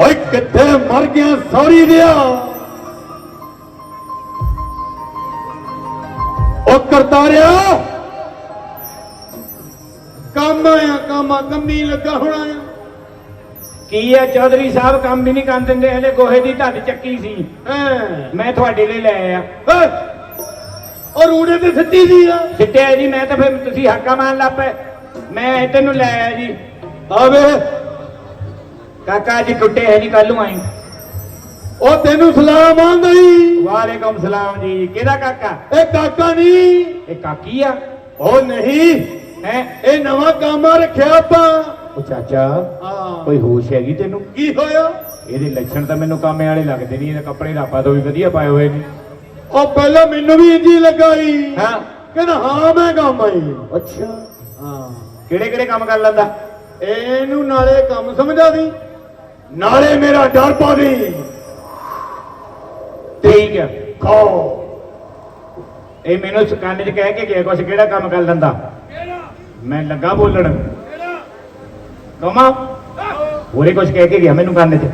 ਓਏ ਕਿੱਥੇ ਮਰ ਗਿਆ ਸੌਰੀ ਦਿਆ। ਉਹ ਕਰਤਾਰਿਆ। ਕੰਮ ਆਇਆ ਕੰਮ ਆ ਕੰਮੀ ਲੱਗਾ ਹੋਣਾ ਆ। ਕੀ ਹੈ ਚੌਧਰੀ ਸਾਹਿਬ ਕੰਮ ਵੀ ਨਹੀਂ ਕਰਨ ਦਿੰਦੇ ਹਲੇ ਗੋਹੇ ਦੀ ਢੱਡ ਚੱਕੀ ਸੀ। ਹੈਂ। ਮੈਂ ਤੁਹਾਡੇ ਲਈ ਲੈ ਆਇਆ। ਓਏ, ਉਹ ਰੂੜੇ ਤੇ ਸਿੱਟੀ ਦੀ ਆ। ਸਿੱਟਿਆ ਜੀ ਮੈਂ ਤਾਂ ਫਿਰ ਤੁਸੀਂ ਹੱਕਾ ਮਾਰਨ ਲੱਗ ਪਏ। ਮੈਂ ਇੱਧਰ ਨੂੰ ਲੈ ਆਇਆ ਜੀ। ਆਵੇ ਕਾਕਾ ਜੀ ਟੁੱਟੇ ਹੈ ਨਹੀਂ ਕੱਲ ਨੂੰ ਆਈ ਉਹ ਤੈਨੂੰ ਸਲਾਮ ਆਂਦਈ ਵਾਲੇਕੁਮ ਸਲਾਮ ਜੀ। ਕਿਹਦਾ ਕਾਕਾ? ਇਹ ਕਾਕਾ ਨਹੀਂ। ਇਹ ਕਾਕੀ ਆ? ਉਹ ਨਹੀਂ। ਹੈ? ਇਹ ਨਵਾਂ ਕੰਮ ਰੱਖਿਆ ਆਪਾਂ। ਉਹ ਚਾਚਾ ਹਾਂ। ਕੋਈ ਹੋਸ਼ ਹੈਗੀ ਤੈਨੂੰ? ਕੀ ਹੋਇਆ? ਇਹਦੇ ਲੱਛਣ ਤਾਂ ਮੈਨੂੰ ਕਾਮੇ ਵਾਲੇ ਲੱਗਦੇ ਨਹੀਂ ਇਹਦੇ ਕੱਪੜੇ ਲਾਪਾ ਤੋਂ ਵੀ ਵਧੀਆ ਪਾਏ ਹੋਏ ਨੇ। ਉਹ ਪਹਿਲਾਂ ਮੈਨੂੰ ਵੀ ਇੰਜੀ ਲਗਾਈ ਹਾਂ। ਕਹਿੰਦਾ ਹਾਂ ਮੈਂ ਕੰਮ ਆਈ ਅੱਛਾ। ਹਾਂ। ਕਿਹੜੇ ਕਿਹੜੇ ਕੰਮ ਕਰ ਲੈਂਦਾ? ਇਹਨੂੰ ਨਾਲੇ ਕੰਮ ਸਮਝਾ ਦੀ। ਨਾਲੇ ਮੇਰਾ ਡਰ ਪਾ ਦੀ ਠੀਕ ਹੈ। ਖਾਓ। ਇਹ ਮੈਨੂੰ ਕੰਨ 'ਚ ਕਹਿ ਕੇ ਗਿਆ ਕੁਛ ਕਿਹੜਾ ਕੰਮ ਕਰ ਲੈਂਦਾ। ਮੈਂ ਲੱਗਾ ਬੋਲਣ। ਕਮਾ? ਹੋਰੇ ਕੁਛ ਕਹਿ ਕੇ ਗਿਆ ਮੈਨੂੰ ਕੰਨ 'ਚ।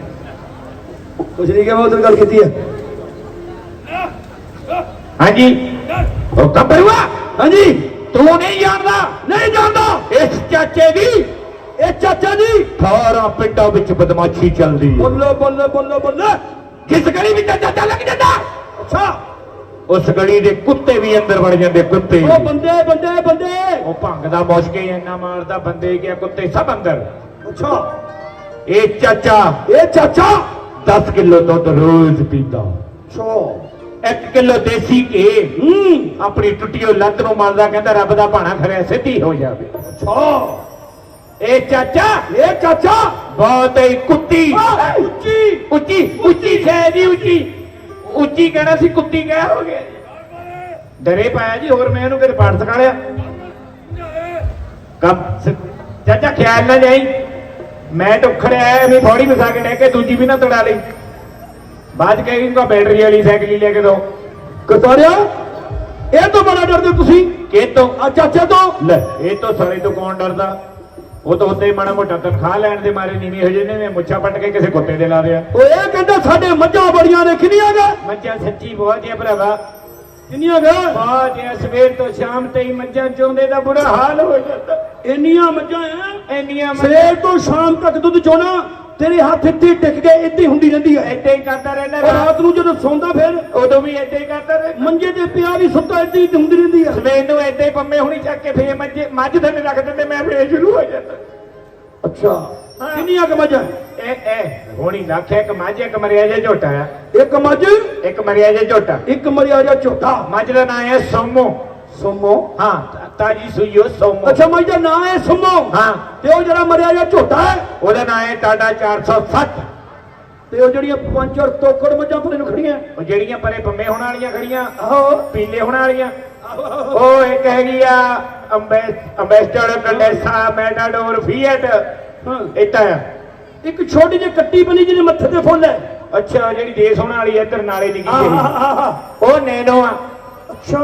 ਕੁਛ ਨਹੀਂ ਕਿਹਾ ਉਧਰ ਗੱਲ ਕੀਤੀ ਹੈ। ਹਾਂਜੀ। ਉਹ ਕਬਰੂਆ ਹਾਂਜੀ। ਤੂੰ ਨਹੀਂ ਜਾਣਦਾ ਨਹੀਂ ਜਾਂਦਾ ਇਸ ਚਾਚੇ ਦੀ ਇਹ ਚਾਚਾ ਜੀ। ਸਾਰਾ ਪਿੰਡਾਂ ਵਿੱਚ ਬਦਮਾਸ਼ੀ ਚੱਲਦੀ ਹੈ। ਬੱਲੇ ਬੱਲੇ ਬੱਲੇ ਬੱਲੇ। ਕਿਸ ਗਲੀ ਵਿੱਚ ਚਾਚਾ ਲੱਗ ਜਾਂਦਾ? ਅੱਛਾ। ਉਸ ਗਲੀ ਦੇ ਕੁੱਤੇ ਵੀ ਅੰਦਰ ਵੜ ਜਾਂਦੇ ਕੁੱਤੇ। ਉਹ ਬੰਦੇ ਬੰਦੇ ਬੰਦੇ। ਉਹ ਭੰਗ ਦਾ ਮੁਸ਼ਕੇ ਇੰਨਾ ਮਾਰਦਾ ਬੰਦੇ ਗਿਆ ਕੁੱਤੇ ਸਭ ਅੰਦਰ। ਅੱਛਾ। ਇਹ ਚਾਚਾ ਇਹ ਚਾਚਾ? 10 ਕਿਲੋ ਦੁੱਧ ਰੋਜ਼ ਪੀਂਦਾ। ਛੋ 1 ਕਿਲੋ ਦੇਸੀ ਘੀ। ਹੂੰ। ਆਪਣੀ ਟੁੱਟੀਓ ਲੱਤ ਨੂੰ ਮਲਦਾ ਕਹਿੰਦਾ ਰੱਬ ਦਾ ਭਾਣਾ ਖਰਿਆ ਸਿੱਧੀ ਹੋ ਜਾਵੇ। ਅੱਛਾ। ਇਹ ਚਾਚਾ ਇਹ ਚਾਚਾ। ਬਹੁਤ ਹੀ ਕੁੱਤੀ। ਉੱਚੀ। ਉੱਚੀ ਉੱਚੀ ਸ਼ੈ ਦੀ ਉੱਚੀ। ਉੱਚੀ ਕਹਿਣਾ ਸੀ ਕੁੱਤੀ ਕਹਿ ਹੋ ਗਿਆ ਡਰੇ ਪਾਇਆ ਜੀ ਹੋਰ ਮੈਂ ਇਹਨੂੰ ਕਿਤੇ ਪਾਠ ਸਿਖਾ ਲਿਆ। ਕੰਮ ਸ- ਚਾਚਾ ਖਿਆਲ ਨਾ ਜਾਈ। ਮੈਂ ਟੁੱਖੜਿਆ ਵੀ ਫੌੜੀ ਵਸਾ ਕੇ ਲੈ ਕੇ ਦੂਜੀ ਵੀ ਨਾ ਤੜਾ ਲਈ। ਬਾਅਦ ਕਹੇਗਾ ਬੈਟਰੀ ਵਾਲੀ ਸਾਈਕਲ ਹੀ ਲੈ ਕੇ ਦੋ। ਕਰਤਾਰਿਆ ਇਹ ਤੋਂ ਬੜਾ ਡਰਦੇ ਤੁਸੀਂ? ਕਿ ਤੋਂ? ਆ ਚਾਚਾ ਤੋਂ? ਲੈ ਇਹ ਤਾਂ ਸਾਲੇ ਤੋਂ ਕੌਣ ਡਰਦਾ? ਉਹ ਤਾਂ ਉੱਤੇ ਮਾੜਾ ਮੋਟਾ ਤਨਖਾਹ ਲੈਣ ਦੇ ਮਾਰੇ ਨੀਵੀਂ ਹੋ ਜਾਂਦੇ ਨੇ ਮੁੱਛਾਂ ਪੱਟ ਕੇ ਕਿਸੇ ਕੁੱਤੇ ਦੇ ਲਾ ਰਿਆ ਓਏ ਇਹ ਕਹਿੰਦਾ ਸਾਡੇ ਮੱਝਾਂ ਬੜੀਆਂ ਨੇ ਕਿੰਨੀਆਂ ਗਾ ਮੱਝਾਂ ਸੱਚੀ ਬਹੁਤ ਹੈ ਭਰਾਵਾ। ਕਿੰਨੀਆਂ ਗਾ ਬਹੁਤ ਹੈ ਸਵੇਰ ਤੋਂ ਸ਼ਾਮ ਤਾਈਂ ਮੱਝਾਂ ਚੋਂਦੇ ਦਾ ਬੁਰਾ ਹਾਲ ਹੋ ਜਾਂਦਾ। ਇੰਨੀਆਂ ਮੱਝਾਂ ਐ? ਇੰਨੀਆਂ ਸਵੇਰ ਤੋਂ ਸ਼ਾਮ ਤੱਕ ਦੁੱਧ ਚੋਣਾ? ਤੇਰੇ ਹੱਥ ਇੱਥੇ ਟਿਕ ਕੇ ਇੱਥੇ ਹੁੰਦੀ ਰਹਿੰਦੀ ਹੈ ਏਦਾਂ ਹੀ ਕਰਦਾ ਰਹਿੰਦਾ ਰਾਤ ਨੂੰ ਜਦੋਂ ਸੌਂਦਾ ਫਿਰ ਉਦੋਂ ਵੀ ਏਦਾਂ ਹੀ ਕਰਦਾ ਰਹਿੰਦਾ। ਮੰਜੇ ਤੇ ਪਿਆ ਵੀ ਸੁੱਤਾ ਇੱਥੇ ਹੀ ਹੁੰਦੀ ਰਹਿੰਦੀ ਹੈ ਸਵੇਰ ਨੂੰ ਹੀ ਪੰਮੇ ਹੁਣੀ ਚੱਕ ਕੇ ਫੇਰ ਮੱਝੇ ਮੱਝ ਥੱਲੇ ਰੱਖ ਦਿੰਦੇ ਮੈਂ ਫੇਰ ਸ਼ੁਰੂ ਹੋ ਜਾਂਦਾ। ਅੱਛਾ। ਕਿੰਨੀਆਂ ਕ ਮੱਝਾਂ? ਹੁਣੀ ਲੱਖਿਆ ਇੱਕ ਮੱਝ ਇੱਕ ਮਰਿਆ ਜਿਹਾ ਝੋਟਾ ਇੱਕ ਮੱਝ? ਇੱਕ ਮਰਿਆ ਜਿਹਾ ਝੋਟਾ। ਇੱਕ ਮਰਿਆ ਜਾ ਝੋਟਾ। ਮੱਝ ਦਾ ਨਾਂ ਹੈ ਸੋਮੋ। ਸੁਮੋ? ਹਾਂ। ਤਾ- ਤਾਜੀ ਸੂਈਓ ਸੋਮੋ। ਅੱਛਾ ਮੱਝ ਦਾ ਨਾਂ ਹੈ ਸੁਮੋ? ਹਾਂ। ਤੇ ਉਹ ਜਿਹੜਾ ਮਰਿਆ ਜਾ ਝੋਟਾ ਹੈ? ਉਹਦਾ ਨਾਂ ਹੈ ਟਾਟਾ 460 ਤੇ ਉਹ ਜਿਹੜੀਆਂ ਪੰਜ ਔਰ ਤੋਕੜ ਮੱਝਾਂ ਪਰੇ ਨੂੰ ਖੜੀਆਂ? ਉਹ ਜਿਹੜੀਆਂ ਪਰੇ ਪੰਮੇ ਹੋਣ ਵਾਲੀਆਂ ਖੜੀਆਂ ਆਹੋ। ਪੀਲੇ ਹੋਣ ਵਾਲੀਆਂ। ਉਹ ਇੱਕ ਹੈਗੀ ਆ ਅੰਬੈਸਟਰ ਕੰਡੈਂਸਾ ਮੈਟਾਡੋਰ ਫੀਐਟ। ਇਤਾਂ ਇੱਕ ਛੋਟੀ ਜਿਹੀ ਕੱਟੀ ਬਣੀ ਜਿਹਦੇ ਮੱਥੇ ਤੇ ਫੁੱਲ ਹੈ। ਅੱਛਾ ਜਿਹੜੀ ਦੇਸ਼ ਹੋਣ ਵਾਲੀ ਹੈ ਇੱਧਰ ਨਾਲੇ ਦੀ ਆਹ। ਉਹ ਨੈਨੋ ਆ। ਅੱਛਾ।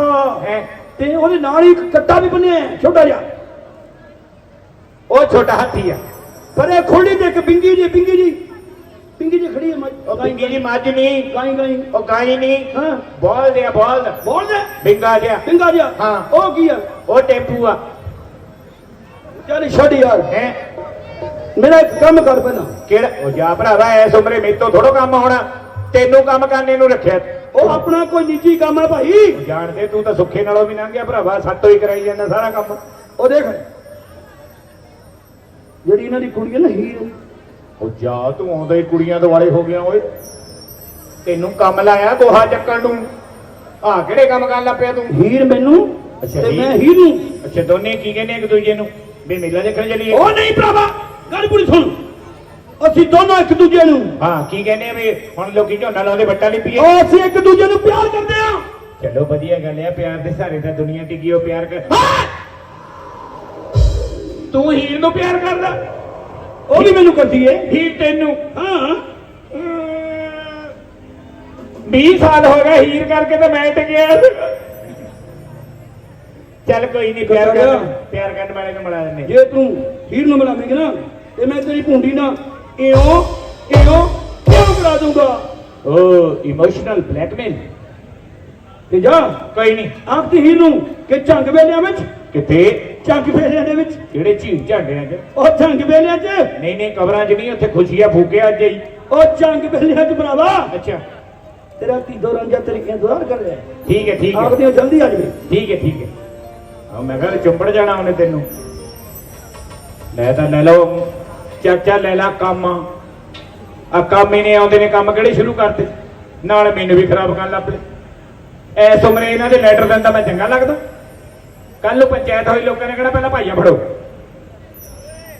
ਹੈਂ। ਤੇ ਉਹਦੇ ਨਾਲ ਹੀ ਇੱਕ ਕੱਟਾ ਵੀ ਬਣਿਆ ਹੈ, ਛੋਟਾ ਜਿਹਾ। ਉਹ ਛੋਟਾ ਹਾਥੀ ਆ। ਪਰ ਇਹ ਖੁੱਲੀ ਤੇ ਇੱਕ ਬਿੰਗੀ ਜੀ ਬਿੰਗੀ ਜੀ ਬਿੰਗੀ ਜੀ ਖੜੀ ਹੈ ਉਹ ਬਿੰਗੀ ਜੀ ਮੱਝ ਨਹੀਂ। ਗਾਈ ਗਾਈ। ਉਹ ਗਾਈ ਨਹੀਂ। ਹਾਂ। ਬੋਲ ਦੇ ਬੋਲ। ਬੋਲ ਦੇ। ਬਿੰਗਾ ਜਿਹਾ। ਬਿੰਗਾ ਜਿਹਾ। ਹਾਂ। ਉਹ ਕੀ ਆ? ਉਹ ਟੈਂਪੂ ਆ। ਚੱਲ ਛੱਡ ਯਾਰ। ਹੈ? ਮੇਰਾ ਇੱਕ ਕੰਮ ਕਰ ਪਹਿਲਾਂ। ਕਿਹੜਾ? ਉਹ ਜਾ ਭਰਾਵਾ ਐਸ ਉਮਰੇ ਮੇਰੇ ਤੋਂ ਥੋੜੋ ਕੰਮ ਹੋਣਾ। ਤੈਨੂੰ ਕੰਮ ਕਰਨੇ ਨੂੰ ਰੱਖਿਆ। ਉਹ ਆਪਣਾ ਕੋਈ ਨਿੱਜੀ ਕੰਮ ਹੈ ਭਾਈ। ਜਾਣਦੇ ਤੂੰ ਤਾਂ ਸੁੱਖੇ ਨਾਲੋਂ ਵੀ ਲੰਘ ਗਿਆ ਭਰਾਵਾ ਸਾਤੋਂ ਹੀ ਕਰਾਈ ਜਾਂਦਾ ਸਾਰਾ ਕੰਮ। ਉਹ ਦੇਖ ਜਿਹੜੀ ਇਹਨਾਂ ਦੀ ਕੁੜੀ ਹੈ ਨਾ ਹੀਰ ਉਹ ਜਾ ਤੂੰ ਆਉਂਦਾ ਹੀ ਕੁੜੀਆਂ ਦੁਆਲੇ ਹੋ ਗਿਆ ਓਏ। ਤੈਨੂੰ ਕੰਮ ਲਾਇਆ ਗੋਹਾ ਚੱਕਣ ਨੂੰ। ਆ ਕਿਹੜੇ ਕੰਮ ਕਰਨ ਲੱਗ ਪਿਆ ਤੂੰ? ਹੀਰ ਮੈਨੂੰ ਅੱਛਾ, ਤੇ। ਮੈਂ ਹੀਰ ਨੂੰ। ਅੱਛਾ ਦੋਨੇ ਕੀ ਕਹਿੰਦੇ ਇੱਕ ਦੂਜੇ ਨੂੰ? ਵੀ ਮੇਲਾ ਦੇਖਣ ਚੱਲੀਏ। ਉਹ ਨਹੀਂ ਭਰਾਵਾ ਗੱਲ ਪੂਰੀ ਸੁਣ। ਅਸੀਂ ਦੋਨੋਂ ਇੱਕ ਦੂਜੇ ਨੂੰ। ਹਾਂ ਕੀ ਕਹਿੰਦੇ ਆ ਵੀ ਹੁਣ ਲੋਕੀ ਝੋਨਾ ਲਾਉਂਦੇ ਵੱਟਾ ਨਹੀਂ ਪੀਏ? ਉਹ ਅਸੀਂ ਇੱਕ ਦੂਜੇ ਨੂੰ ਪਿਆਰ ਕਰਦੇ ਆ। ਚਲੋ ਵਧੀਆ ਗੱਲ ਹੈ ਪਿਆਰ ਦੇ ਸਾਰੇ ਤਾਂ ਦੁਨੀਆ ਟਿਕੀ ਹੋ ਪਿਆਰ ਕਰ ਤੂੰ ਹੀਰ ਨੂੰ ਪਿਆਰ ਕਰਦਾ। ਉਹ ਵੀ ਮੈਨੂੰ ਕਰਦੀ ਏ। ਹੀਰ ਤੈਨੂੰ। ਹਾਂ। 20 ਸਾਲ ਹੋ ਗਏ ਹੀਰ ਕਰਕੇ ਤਾਂ ਮੈਂ ਟਿਕਿਆ। ਚੱਲ ਕੋਈ ਨਹੀਂ ਪਿਆਰ ਕਰ ਪਿਆਰ ਕਰਨ ਵਾਲੇ ਨੂੰ ਮਿਲਾ ਦਿੰਦੇ। ਜੇ ਤੂੰ ਹੀਰ ਨੂੰ ਮਿਲਾਵੇਂਗੇ ਨਾ ਤੇ ਮੈਂ ਤੇਰੀ ਭੁੰਡੀ ਨਾ ਇਉਂ ਕਿਉਂ? ਕਿਉਂ ਕਰਾ ਦੂੰਗਾ ਉਹ ਇਮੋਸ਼ਨਲ ਬਲੈਕਮੇਲ ਤੇ ਜਾ। ਕੋਈ ਨਹੀਂ। ਆਪਦੀ ਹੀ ਨੂੰ ਕਿ ਝੰਗ ਵੇਲਿਆਂ ਵਿੱਚ? ਕਿਤੇ ਝੰਗ ਵੇਲਿਆਂ ਦੇ ਵਿੱਚ। ਕਿਹੜੇ ਝੀਲ ਝਾਂਡਿਆਂ 'ਚ? ਉਹ ਝੰਗ ਵੇਲਿਆਂ 'ਚ। ਨਹੀਂ ਨਹੀਂ ਕਬਰਾਂ 'ਚ ਨਹੀਂ ਉੱਥੇ ਖੁਸ਼ੀਆਂ ਫੂਕਿਆ ਅੱਜ ਹੀ। ਉਹ ਝੰਗ ਵੇਲਿਆਂ 'ਚ ਭਰਾਵਾ। ਅੱਛਾ। ਤੇਰਾ ਧੀਦੋ ਰਾਂਝਾ ਤੇਰੇ ਇੰਤਜ਼ਾਰ ਕਰ ਰਿਹਾ ਠੀਕ ਹੈ ਠੀਕ ਹੈ। ਆਪਦੀਆਂ ਜਲਦੀ ਆ ਜਾਵੇ। ਠੀਕ ਹੈ ਠੀਕ ਹੈ। ਆ ਮੈਂ ਕਿਹਾ ਚੁੰਬੜ ਜਾਣਾ ਉਹਨੇ ਤੈਨੂੰ। ਲੈ ਤਾਂ ਲੈ ਲਓ। ਚਾਚਾ ਲੈ ਲਾ ਕੰਮ। ਆ ਕੰਮ ਹੀ ਨਹੀਂ ਆਉਂਦੇ ਨੇ, ਕੰਮ ਕਿਹੜੇ ਸ਼ੁਰੂ ਕਰਤੇ? ਨਾਲ ਮੈਨੂੰ ਵੀ ਖਰਾਬ ਕਰਨ ਲੱਗ ਪਏ। ਐਸ ਉਮਰੇ ਇਹਨਾਂ ਦੇ ਲੈਟਰ ਦਿੰਦਾ ਮੈਂ ਚੰਗਾ ਲੱਗਦਾ। ਕੱਲ ਨੂੰ ਪੰਚਾਇਤ ਹੋਈ, ਲੋਕਾਂ ਨੇ ਕਿਹੜਾ ਪਹਿਲਾਂ ਭਾਈਆ ਫੜੋ?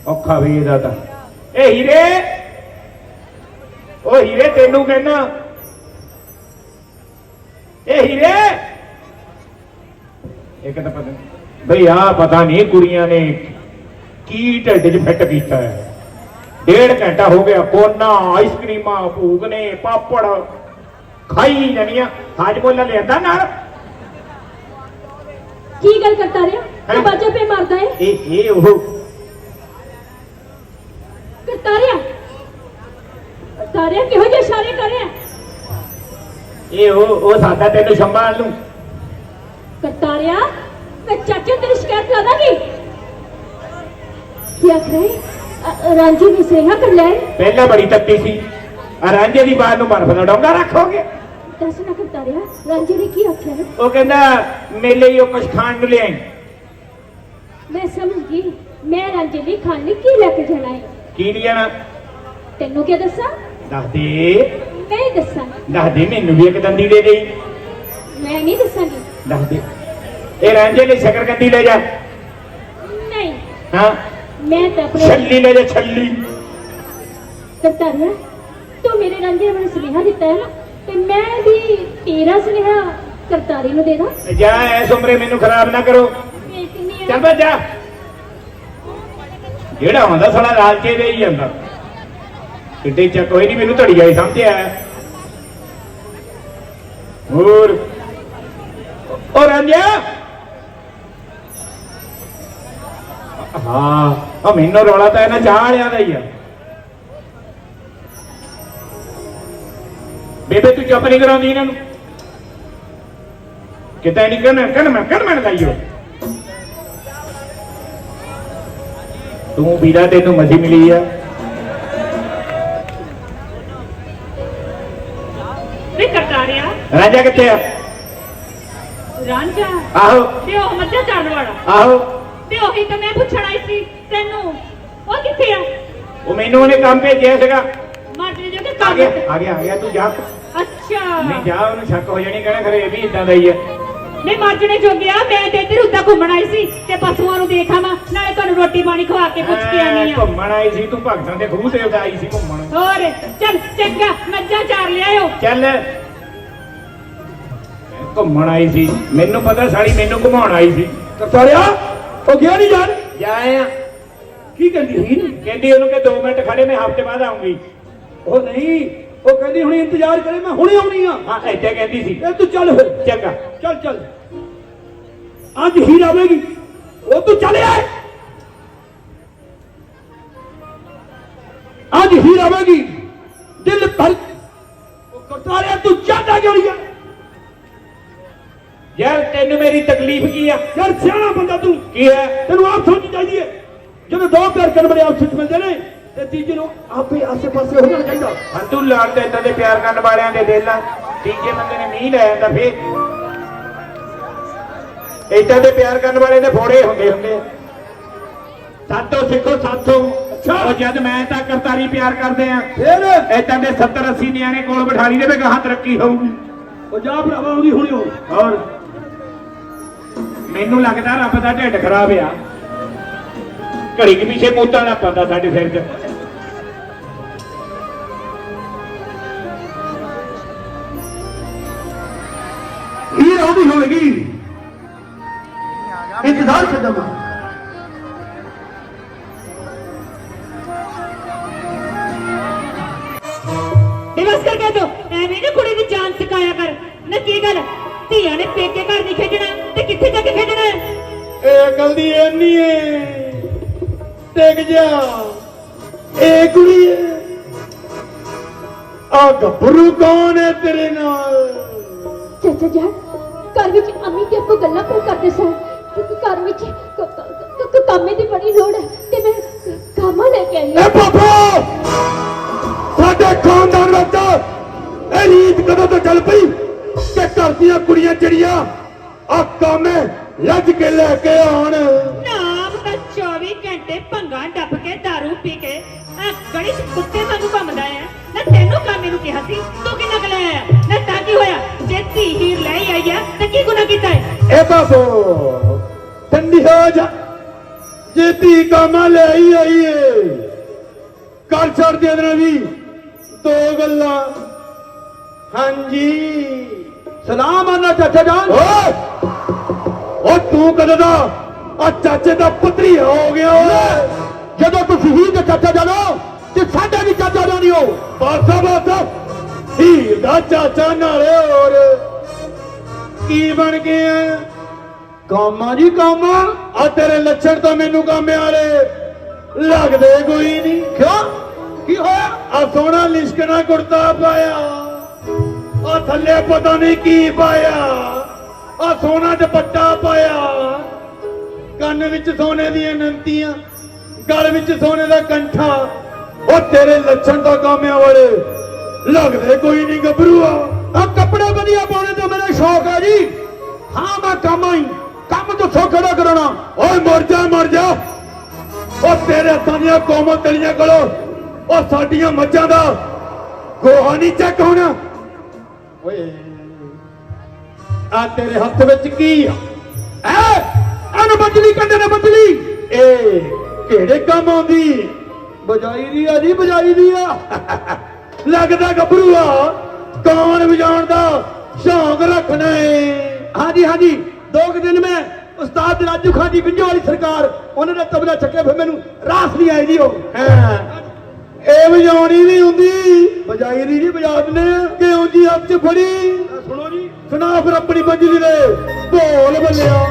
ਔਖਾ ਵੀ ਇਹਦਾ ਤਾਂ। ਇਹ ਹੀਰੇ! ਉਹ ਹੀਰੇ ਤੈਨੂੰ ਕਹਿੰਦਾ। ਇਹ ਹੀਰੇ! ਇੱਕ ਤਾਂ ਪਤਾ ਬਈ ਆ ਪਤਾ ਨਹੀਂ ਕੁੜੀਆਂ ਨੇ ਕੀ ਢਿੱਡ 'ਚ ਫਿੱਟ ਕੀਤਾ ਹੈ। ਡੇਢ ਘੰਟਾ ਹੋ ਗਿਆ ਕੋਨਾ ਆਈਸਕ੍ਰੀਮਾਂ ਭੂਗਨੇ ਪਾਪੜ ਖਾਈ ਜਾਣੀਆਂ। ਹਾਜਮੋਲਾ ਲਿਆਂਦਾ ਨਾਲ? ਕੀ ਗੱਲ ਕਰਤਾ? ਤੂੰ ਬਾਜੇ ਪੇ ਮਾਰਦਾ ਹੈ? ਇਹ ਇਹ ਉਹ। ਕਰਤਾ ਰਿਹਾ? ਕਰਤਾ ਰਿਹਾ? ਕਿਹੋ ਜਿਹੇ ਇਸ਼ਾਰੇ ਕਰ ਰਿਹਾ? ਇਹ ਉਹ ਉਹ ਸਾਡਾ ਤੈਨੂੰ ਸੰਭਾਲ ਲੂੰ ਕਰਤਾ ਰਿਹਾ? ਮੈਂ ਚਾਚੇ ਤੇਰੀ ਸ਼ਿਕਾਇਤ ਲਾ ਦਾਂਗੀ ਕੀ ਆਖ ਰਹੇ ਰਾਂਝੀ ਨੇ ਸੇਹਾ ਕਰ ਹੈ? ਪਹਿਲਾਂ ਬੜੀ ਤੱਤੀ ਸੀ। ਆ ਰਾਂਝੇ ਦੀ ਬਾਤ ਨੂੰ ਬਰਫ ਦਾ ਡੋਂਗਾ ਰੱਖੋਗੇ? ਦੱਸ ਨਾ ਕਰਤਾ ਰਿਹਾ ਰਾਂਝੀ ਨੇ ਕੀ ਆਖਿਆ? ਉਹ ਕਹਿੰਦਾ ਮੇਲੇ ਹੀ ਉਹ ਕੁਛ ਖਾਣ ਨੂੰ ਲਿਆਈ। ਮੈਂ ਸਮਝ ਗਈ। ਮੈਂ ਰਾਂਝੀ ਲਈ ਖਾਣ ਲਈ ਕੀ ਲੈ ਕੇ ਜਾਣਾ ਹੈ? ਕੀ ਲਿਆਣਾ ਤੈਨੂੰ ਕੀ ਦੱਸਾਂ? ਦੱਸ ਦੇ। ਮੈਂ ਹੀ ਦੱਸਾਂ। ਦੱਸ ਦੇ ਮੈਨੂੰ ਵੀ ਇੱਕ ਦੰਦੀ ਦੇ ਦੇ ਮੈਂ ਨਹੀਂ ਦੱਸਾਂਗੀ। ਦੱਸ ਦੇ। ਇਹ ਰਾਂਝੇ ਲਈ ਸ਼ਕਰਕੰਦੀ ਲੈ ਜਾ। ਨਹੀਂ। ਹਾਂ। ਮੈਂ ਤਾਂ ਆਪਣੇ ਛੱਲੀ ਜਾ ਛੱਲੀ। ਕਰਤਾ ਰਿਹਾ ਤੂੰ ਮੇਰੇ ਰਾਂਝੇ ਨੂੰ ਸੁਨੇਹਾ ਦਿੱਤਾ ਹੈ ਨਾ ਤੇ ਮੈਂ ਵੀ ਤੇਰਾ ਸੁਨੇਹਾ ਕਰਤਾਰੀ ਨੂੰ ਦੇ ਦਾਂ। ਜਾ ਐਸ ਉਮਰੇ ਮੈਨੂੰ ਖਰਾਬ ਨਾ ਕਰੋ। ਕਿੰਨੀ ਚੱਲ ਬੈ ਜਾ। ਜਿਹੜਾ ਹੁੰਦਾ ਸਾਲਾ ਲਾਲਚੇ ਦੇ ਹੀ ਜਾਂਦਾ। ਕਿੱਡੇ ਚ ਕੋਈ ਨਹੀਂ ਮੈਨੂੰ ਧੜੀਆ ਹੀ ਸਮਝ ਆਇਆ ਹੋਰ। ਔਰ ਅੰਜਾ ਹਾਂ। ਆ ਮੈਨੂੰ ਰੌਲਾ ਤਾਂ ਇਹਨਾਂ ਚਾਹ ਵਾਲਿਆਂ ਦਾ ਹੀ ਆ। ਬੇਬੇ ਤੂੰ ਚੁੱਪ ਨਹੀਂ ਕਰਾਉਂਦੀ ਇਹਨਾਂ ਨੂੰ? ਕਿਤੇ ਨਹੀਂ ਕਹਿਣਾ ਕਹਿਣਾ ਮੈਂ ਕਹਿਣਾ ਲਾਈਓ। ਤੂੰ ਵੀਰਾ ਤੈਨੂੰ ਮਸੀ ਮਿਲੀ ਆ। ਵੇ ਕਰਤਾ ਰਿਹਾ ਰਾਜਾ ਕਿੱਥੇ ਆ? ਰਾਂਝਾ? ਆਹੋ। ਤੇ ਉਹ ਮੱਝਾਂ ਚਾਰਨ ਵਾਲਾ। ਆਹੋ। ਤੇ ਉਹੀ ਤਾਂ ਮੈਂ ਪੁੱਛਣ ਆਈ ਸੀ ਤੈਨੂੰ। ਉਹ ਕਿੱਥੇ ਆ? ਉਹ ਮੈਨੂੰ ਉਹਨੇ ਕੰਮ ਭੇਜਿਆ ਸੀਗਾ। ਮਾਟਰੀ ਜੋ ਕਿ ਆ ਕੰਮ ਗਿਆ ਆ ਗਿਆ ਆ ਗਿਆ ਤੂੰ ਜਾ। ਅੱਛਾ। ਨਹੀਂ ਜਾ ਉਹਨੂੰ ਸ਼ੱਕ ਹੋ ਜਾਣੀ ਕਹਿਣਾ ਖਰੇ ਇਹ ਵੀ ਇਦਾਂ ਦਾ ਹੀ ਆ। ਨਹੀਂ ਮਾਜਣੇ ਜੋ ਗਿਆ ਮੈਂ ਤੇ ਇੱਧਰ ਉੱਦਾਂ ਘੁੰਮਣ ਆਈ ਸੀ ਤੇ ਪਸ਼ੂਆਂ ਨੂੰ ਦੇਖਾਂ ਮੈਂ ਨਾਲੇ ਤੁਹਾਨੂੰ ਰੋਟੀ ਪਾਣੀ ਖਵਾ ਕੇ ਪੁੱਛ ਕੇ ਆਨੀ ਆ। ਘੁੰਮਣ ਆਈ ਸੀ ਤੂੰ ਭਗਤਾਂ ਦੇ ਖੂਹ ਤੇ ਆਈ ਸੀ ਘੁੰਮਣ। ਹੋਰ ਚੱਲ ਚੰਗਾ ਮੱਝਾਂ ਚਾਰ ਲਿਆਇਓ। ਚੱਲ। ਘੁੰਮਣ ਆਈ ਸੀ ਮੈਨੂੰ ਪਤਾ ਸਾਲੀ ਮੈਨੂੰ ਘੁਮਾਉਣ ਆਈ ਸੀ। ਰਿਹਾ ਉਹ ਗਿਆ ਨਹੀਂ ਜਾਣ? ਜਾ ਆ। ਕੀ ਕਹਿੰਦੀ ਸੀ? ਕਹਿੰਦੀ ਉਹਨੂੰ ਕਿ 2 ਮਿੰਟ ਖੜੇ ਮੈਂ ਹਫ਼ਤੇ ਬਾਅਦ ਆਉਂਗੀ ਉਹ ਨਹੀਂ ਉਹ ਕਹਿੰਦੀ ਹੁਣੇ ਇੰਤਜ਼ਾਰ ਕਰੇ ਮੈਂ ਹੁਣੇ ਆਉਣੀ ਆ। ਹਾਂ ਏਦਾਂ ਕਹਿੰਦੀ ਸੀ। ਇਹ ਤੂੰ ਚੱਲ ਫਿਰ। ਚੰਗਾ। ਚੱਲ ਚੱਲ। ਅੱਜ ਹੀਰ ਆਵੇਗੀ। ਉਹ ਤੂੰ ਚੱਲ ਆਏ। ਅੱਜ ਹੀਰ ਆਵੇਗੀ। ਦਿਲ ਭਰ ਉਹ ਕਰਤਾ ਰਿਹਾ ਤੂੰ ਚਾਹਦਾ ਕਿਉਂ ਨਹੀਂ ਆ ਯਾਰ ਤੈਨੂੰ ਮੇਰੀ ਤਕਲੀਫ ਕੀ ਆ? ਯਾਰ ਸਿਆਣਾ ਬੰਦਾ ਤੂੰ। ਕੀ ਹੈ? ਤੈਨੂੰ ਆਪ ਸਮਝਣੀ ਚਾਹੀਦੀ ਹੈ। ਜਦੋਂ ਦੋ ਪਿਆਰ ਕਰਨ ਵਾਲੇ ਆਪਸ ਵਿੱਚ ਮਿਲਦੇ ਨੇ ਤੇ ਤੀਜੇ ਨੂੰ ਆਪੇ ਆਸੇ ਪਾਸੇ ਹੋਣਾ ਚਾਹੀਦਾ। ਹਾਂ ਤੂੰ ਲੜ ਤੇ ਇਦਾਂ ਦੇ ਪਿਆਰ ਕਰਨ ਵਾਲਿਆਂ ਦੇ ਦਿਲ ਤੀਜੇ ਬੰਦੇ ਨੇ ਮੀਂਹ ਲੈ ਜਾਂਦਾ ਫੇਰ ਇਦਾਂ ਦੇ ਪਿਆਰ ਕਰਨ ਵਾਲੇ ਦੇ ਫੋੜੇ ਹੁੰਦੇ ਹੁੰਦੇ। ਸਾਤੋਂ ਸਿੱਖੋ ਸਾਥੋਂ ਉਹ ਜਦ ਮੈਂ ਤਾਂ ਕਰਤਾਰੀ ਪਿਆਰ ਕਰਦੇ ਆ ਫੇਰ? ਇਦਾਂ ਦੇ 70 80 ਨਿਆਣੇ ਕੋਲ ਬਿਠਾ ਲਈ ਦੇ ਵੀ ਗਾਹਾਂ ਤਰੱਕੀ ਹੋਊਗੀ। ਉਹ ਜਾ ਭਰਾਵਾ ਉਹਦੀ ਹੁਣੀ ਹੋ ਔਰ ਮੈਨੂੰ ਲੱਗਦਾ ਰੱਬ ਦਾ ਢਿੱਡ ਖਰਾਬ ਆ। ਘੜੀ ਕਿ ਪਿੱਛੇ ਮੋਤਾ ਨਾ ਪਾਉਂਦਾ ਸਾਡੇ ਸਿਰ 'ਚ ਹੀਰ ਆਉਂਦੀ ਹੋਵੇਗੀ ਇੰਤਜ਼ਾਰ ਕਰਦਾ ਦਿਵਸ ਕਰ ਦੋ ਐਵੇਂ ਨਾ ਕੁੜੀ ਦੀ ਜਾਨ ਸਿਕਾਇਆ ਕਰ। ਨਾ ਕੀ ਗੱਲ? ਧੀਆਂ ਨੇ ਪੇਕੇ ਘਰ ਨਹੀਂ ਖੇਡਣਾ। ਜਾ ਖੇਡਣਾ ਹੈ? ਇਹ ਗੱਲ ਦੀ ਐਨੀ ਏ ਟਿਕ ਜਾ। ਇਹ ਕੁੜੀ ਆ ਗੱਭਰੂ ਕੌਣ ਹੈ ਤੇਰੇ ਨਾਲ? ਚਾਚਾ ਜਾਨ ਘਰ ਵਿੱਚ ਅੰਮੀ ਤੇ ਆਪੋ ਗੱਲਾਂ ਪਰ ਕਰਦੇ ਸਨ? ਕਿਉਂਕਿ ਘਰ ਵਿੱਚ ਕਾਮੇ ਦੀ ਬੜੀ ਲੋੜ ਹੈ ਤੇ ਮੈਂ ਕਾਮਾ ਲੈ ਕੇ ਆਈ ਏ ਬਾਬਾ ਸਾਡੇ ਖਾਨਦਾਨ ਵਿੱਚ ਇਹ ਰੀਤ ਕਦੋਂ ਤੋਂ ਚੱਲ ਪਈ ਕਿ ਘਰ ਦੀਆਂ ਕੁੜੀਆਂ ਜਿਹੜੀਆਂ ਆ ਕਾਮੇ ਲੱਜ ਕੇ ਲੈ ਕੇ ਆਉਣ। ਨਾਮ ਤਾਂ 24 ਘੰਟੇ ਭੰਗਾ ਡੱਪ ਕੇ दारू ਪੀ ਕੇ। ਆ ਗਲੀ ਚ ਕੁੱਤੇ ਵਾਂਗੂ ਘੁੰਮਦਾ ਆ। ਨਾ ਤੈਨੂੰ ਕਾਮੇ ਨੂੰ ਕਿਹਾ ਸੀ ਤੂੰ ਕਿੰਨਾ ਕੁ ਲੈ ਆਇਆ ਨਾ ਤਾਂ ਕੀ ਹੋਇਆ? ਜੇ ਧੀ ਹੀਰ ਲੈ ਹੀ ਆਈ ਆ ਤਾਂ ਕੀ ਗੁਨਾਹ ਕੀਤਾ ਹੈ ਏ ਬਾਬੋ ਠੰਡੀ ਹੋ ਜਾ। ਜੇ ਧੀ ਕਾਮਾ ਲੈ ਹੀ ਆਈ ਏ। ਕਰ ਛੱਡ ਦੇ ਦੇਣਾ ਵੀ। ਦੋ ਗੱਲਾਂ। ਹਾਂਜੀ। ਸਲਾਮ ਆਨਾ ਚਾਚਾ ਜਾਨ। ਓਏ! ਓ ਤੂੰ ਕਦੋਂ ਦਾ? ਆ ਚਾਚੇ ਦਾ ਪੁੱਤਰੀ ਹੋ ਗਿਆ। ਜਦੋਂ ਤੁਸੀਂ ਹੀ ਦੇ ਚਾਚਾ ਜਾਨੋ ਤੇ ਸਾਡੇ ਵੀ ਚਾਚਾ ਜਾਨੀ ਹੋ। ਬਾਸਾ ਬਾਸਾ। ਹੀਰ ਦਾ ਚਾਚਾ ਨਾਲੇ ਹੋਰ। ਕੀ ਬਣ ਗਿਆ? ਕਾਮਾ ਜੀ ਕਾਮਾ। ਆ ਤੇਰੇ ਲੱਛਣ ਤਾਂ ਮੈਨੂੰ ਕਾਮੇ ਵਾਲੇ। ਲੱਗਦੇ ਕੋਈ ਨਹੀਂ। ਕਿਉਂ? ਕੀ ਹੋਇਆ? ਆ ਸੋਹਣਾ ਲਿਸ਼ਕਣਾ ਕੁੜਤਾ ਪਾਇਆ। ਆ ਥੱਲੇ ਪਤਾ ਨਹੀਂ ਕੀ ਪਾਇਆ। ਆ ਸੋਹਣਾ ਦੁਪੱਟਾ ਪਾਇਆ। ਕੰਨ ਵਿੱਚ ਸੋਨੇ ਦੀਆਂ ਨੰਤੀਆਂ, ਗਲ ਵਿੱਚ ਸੋਨੇ ਦਾ ਕੰਠਾ। ਉਹ ਤੇਰੇ ਲੱਛਣ ਤਾਂ ਕਾਮਿਆਂ ਵਾਲੇ। ਲੱਗਦੇ ਕੋਈ ਨਹੀਂ ਗੱਭਰੂਆ। ਆ ਕੱਪੜੇ ਵਧੀਆ ਪਾਉਣੇ ਤੇ ਮੇਰਾ ਸ਼ੌਕ ਹੈ ਜੀ। ਹਾਂ, ਮੈਂ ਕੰਮ ਕੰਮ ਦੱਸੋ ਕਿਹੜਾ ਕਰਾਉਣਾ। ਓਏ, ਮਰ ਜਾ ਮਰ ਜਾ। ਉਹ ਤੇਰੇ ਹੱਥਾਂ ਦੀਆਂ ਕੋਮਲ ਤਲੀਆਂ ਕੋਲੋਂ। ਉਹ ਸਾਡੀਆਂ ਮੱਝਾਂ ਦਾ ਗੋਹਾ ਨਹੀਂ ਚੱਕ ਹੋਣਾ। ਓਏ। ਆ ਤੇਰੇ ਹੱਥ ਵਿੱਚ ਕੀ ਆ? ਐ, ਇਹਨੂੰ ਬਜਲੀ ਕਹਿੰਦੇ ਨੇ ਬਜਲੀ ਇਹ ਕਿਹੜੇ ਕੰਮ ਆਉਂਦੀ? ਬਜਾਈ ਦੀ ਆ ਜੀ, ਬਜਾਈ ਦੀ ਆ। ਲੱਗਦਾ ਗੱਭਰੂਆ ਕੌਣ ਵਜਾਉਣ ਦਾ ਸ਼ੌਂਕ ਰੱਖਣਾ ਏ? ਹਾਂਜੀ ਹਾਂਜੀ। ਦੋ ਕੁ ਦਿਨ ਮੈਂ ਉਸਤਾਦ ਰਾਜੂ ਖਾਨ ਜੀ ਬਿੰਜੋ ਵਾਲੀ ਸਰਕਾਰ, ਉਹਨਾਂ ਦਾ ਤਬਲਾ ਚੱਕਿਆ, ਫਿਰ ਮੈਨੂੰ ਰਾਸ ਨਹੀਂ ਆਈ ਜੀ ਉਹ। ਹਾਂ। ਇਹ ਵਜਾਉਣੀ ਨਹੀਂ ਹੁੰਦੀ। ਬਜਾਈ ਦੀ ਜੀ ਦਿੰਦੇ ਆ। ਕਿਉਂ ਜੀ ਹੱਥ 'ਚ ਫੜੀ। ਸੁਣੋ ਜੀ। ਸੁਣਾ ਫਿਰ ਆਪਣੀ ਮੰਜਲੀ ਦੇ। ਢੋਲ ਬੱਲਿਆ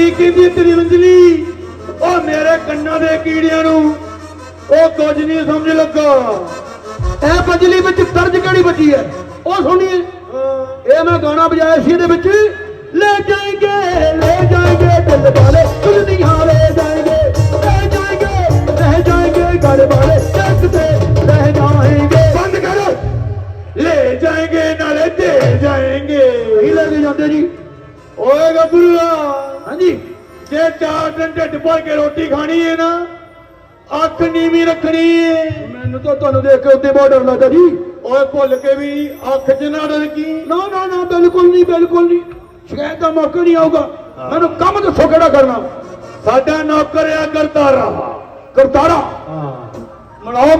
ਕੀ ਕਹਿੰਦੀ ਤੇਰੀ ਮੰਜਲੀ ਉਹ ਮੇਰੇ ਕੰਨਾਂ ਦੇ ਕੀੜਿਆਂ ਨੂੰ। ਉਹ ਕੁਝ ਨਹੀਂ ਸਮਝ ਲੱਗਾ। ਇਹ ਬਜਲੀ ਵਿੱਚ ਤਰਜ ਕਿਹੜੀ ਵੱਜੀ ਹੈ? ਉਹ ਸੁਣੀਏ ਇਹ ਮੈਂ ਗਾਣਾ ਵਜਾਇਆ ਸੀ ਇਹਦੇ ਵਿੱਚ। ਲੈ ਜਾਏਂਗੇ ਲੈ ਜਾਏਂਗੇ ਦਿਲ ਵਾਲੇ ਦੁਨੀਆ ਲੈ ਜਾਏਂਗੇ। ਲੈ ਜਾਏਂਗੇ ਰਹਿ ਜਾਏਂਗੇ ਘਰ ਵਾਲੇ। ਜੱਗ ਤੇ ਰਹਿ ਜਾਏਂਗੇ। ਬੰਦ ਕਰ। ਲੈ ਜਾਏਂਗੇ ਨਾਲੇ ਦੇ ਜਾਏਂਗੇ। ਨਹੀਂ ਲੈ ਜਾਂਦੇ ਜੀ? ਓਏ ਗੱਭਰੂਆ। ਹਾਂਜੀ। ਜੇ ਚਾਰ ਦਿਨ ਢਿੱਡ ਭਰ ਕੇ ਰੋਟੀ ਖਾਣੀ ਹੈ ਨਾ ਅੱਖ ਨੀਵੀਂ ਰੱਖਣੀ ਹੈ ਮੈਨੂੰ ਤਾਂ ਤੁਹਾਨੂੰ ਦੇਖ ਕੇ ਉੱਤੇ ਬਹੁਤ ਡਰ ਲੱਗਦਾ ਜੀ। ਓਏ ਭੁੱਲ ਕੇ ਵੀ ਅੱਖ 'ਚ ਨਾ ਰੜਕੀ ਨਾ ਨਾ ਨਾ ਬਿਲਕੁਲ ਨਹੀਂ ਬਿਲਕੁਲ ਨਹੀਂ। ਸ਼ਿਕਾਇਤ ਦਾ ਮੌਕਾ ਨਹੀਂ ਆਊਗਾ। ਮੈਨੂੰ ਕੰਮ ਦੱਸੋ ਕਿਹੜਾ ਕਰਨਾ। ਸਾਡਾ ਨੌਕਰ ਆ ਕਰਤਾਰਾ। ਕਰਤਾਰਾ? ਹਾਂ। ਮਨਾਓ